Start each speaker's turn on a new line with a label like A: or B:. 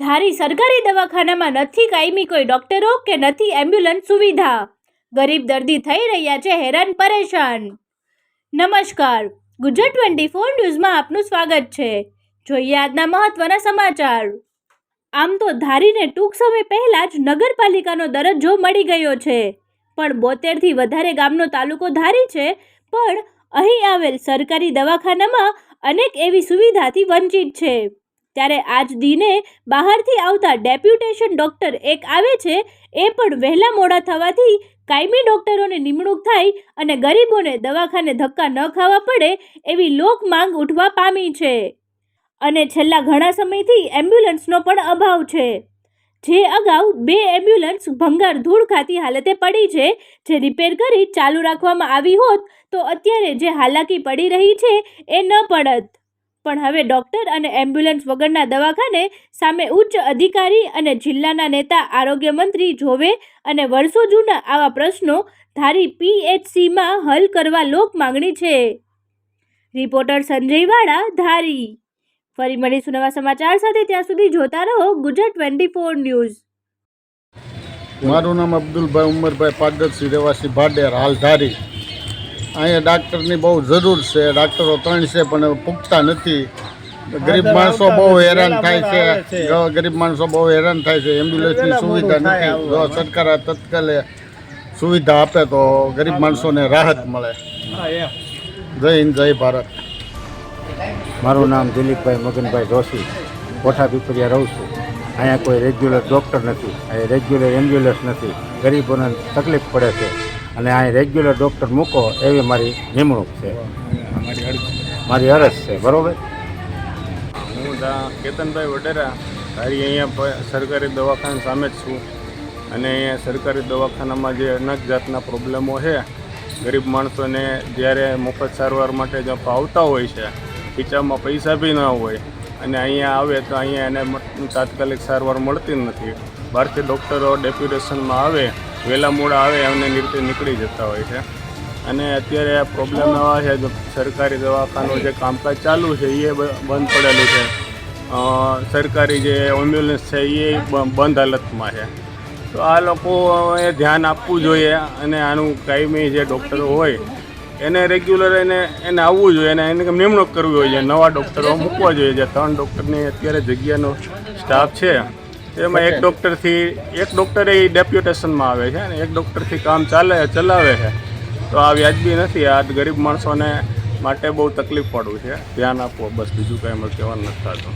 A: ધારી સરકારી દવાખાનામાં નથી કાયમી કોઈ ડોક્ટરો કે નથી એમ્બ્યુલન્સ સુવિધા. ગરીબ દર્દી થઈ રહ્યા છે હેરાન પરેશાન. નમસ્કાર. ગુજરાત ટ્વેન્ટી ફોર ન્યૂઝમાં આપનું સ્વાગત છે. જોઈએ આજના મહત્વના સમાચાર. આમ તો ધારીને ટૂંક સમય પહેલાં જ નગરપાલિકાનો દરજ્જો મળી ગયો છે. પણ બોતેરથી વધારે ગામનો તાલુકો ધારી છે, પણ અહીં આવેલ સરકારી દવાખાનામાં અનેક એવી સુવિધાથી વંચિત છે. ત્યારે આજ દિને બહારથી આવતા ડેપ્યુટેશન ડૉક્ટર એક આવે છે, એ પણ વહેલા મોડા થવાથી કાયમી ડૉક્ટરોની નિમણૂક થાય અને ગરીબોને દવાખાને ધક્કા ન ખાવા પડે એવી લોક માંગ ઉઠવા પામી છે. અને છેલ્લા ઘણા સમયથી એમ્બ્યુલન્સનો પણ અભાવ છે. જે અગાઉ બે એમ્બ્યુલન્સ ભંગાર ધૂળ ખાતી હાલતે પડી છે, જે રિપેર કરી ચાલુ રાખવામાં આવી હોત તો અત્યારે જે હાલાકી પડી રહી છે, એ ન પડત. પણ હવે ડૉક્ટર અને એમ્બ્યુલન્સ વગરના દવાખાને સામે ઉચ્ચ અધિકારી અને જિલ્લાના નેતા આરોગ્ય મંત્રી જોવે અને વર્ષો જૂના આવા પ્રશ્નો ધારી પીએચસીમાં હલ કરવા લોક માંગણી છે. રિપોર્ટર સંજય વાળા, ધારી. ફરી મળીશું નવા સમાચાર સાથે, ત્યાં સુધી જોતા રહો ગુજરાત ટ્વેન્ટી ફોર ન્યૂઝ.
B: મારું નામ અબ્દુલભાઈ ઉમરભાઈ પાદરસી રહેવાસી ભાડેર, હાલ ધારી. અહીંયા ડાક્ટરની બહુ જરૂર છે. ડાક્ટરો ત્રણ છે પણ પૂગતા નથી. ગરીબ માણસો બહુ હેરાન થાય છે. ગરીબ માણસો બહુ હેરાન થાય છે એમ્બ્યુલન્સની સુવિધા નથી. જો સરકાર આ તત્કાલે સુવિધા આપે તો ગરીબ માણસોને રાહત મળે. જય હિન્દ જય ભારત.
C: મારું નામ દિલીપભાઈ મગનભાઈ જોશી. કોઠા પીપરિયા રહું છું. અહીંયા કોઈ રેગ્યુલર ડૉક્ટર નથી. અહીંયા રેગ્યુલર એમ્બ્યુલન્સ નથી. ગરીબોને તકલીફ પડે છે. અને અહીં રેગ્યુલર ડૉક્ટર મૂકો, એવી મારી નિમણૂક છે. મારી અરજ છે, બરાબર?
D: હું કેતનભાઈ વડેરા, તારી અહીંયા સરકારી દવાખાના સામે જ છું. અને અહીંયા સરકારી દવાખાનામાં જે અનેક જાતના પ્રોબ્લેમો છે, ગરીબ માણસોને જ્યારે મફત સારવાર માટે જો આવતા હોય છે, ખીચામાં પૈસા બી ન હોય, અને અહીંયા આવે તો અહીંયા એને તાત્કાલિક સારવાર મળતી નથી. બહારથી ડૉક્ટરો ડેપ્યુટેશનમાં આવે વહેલા મોડા આવે એમને નીકળી જતા હોય છે. અને અત્યારે આ પ્રોબ્લેમ એવા છે સરકારી દવાખાનું જે કામકાજ ચાલુ છે એ બંધ પડેલું છે. સરકારી જે એમ્બ્યુલન્સ છે એ બંધ હાલતમાં છે. તો આ લોકો એ ધ્યાન આપવું જોઈએ અને આનું કાયમી જે ડૉક્ટરો હોય, એને રેગ્યુલર એને એને આવવું જોઈએ અને એને નિમણૂક કરવી જોઈએ નવા ડૉક્ટરો મૂકવા જોઈએ. જે ત્રણ ડૉક્ટરની અત્યારે જગ્યાનો સ્ટાફ છે. એમાં એક ડૉક્ટરથી એક ડૉક્ટર એ ડેપ્યુટેશનમાં આવે છે અને એક ડૉક્ટરથી કામ ચાલે ચલાવે છે. તો આ વ્યાજબી નથી આ ગરીબ માણસોને માટે બહુ તકલીફ પડવું છે. ધ્યાન આપવું બસ બીજું કાંઈ અમારે કહેવાનું નથી થતું.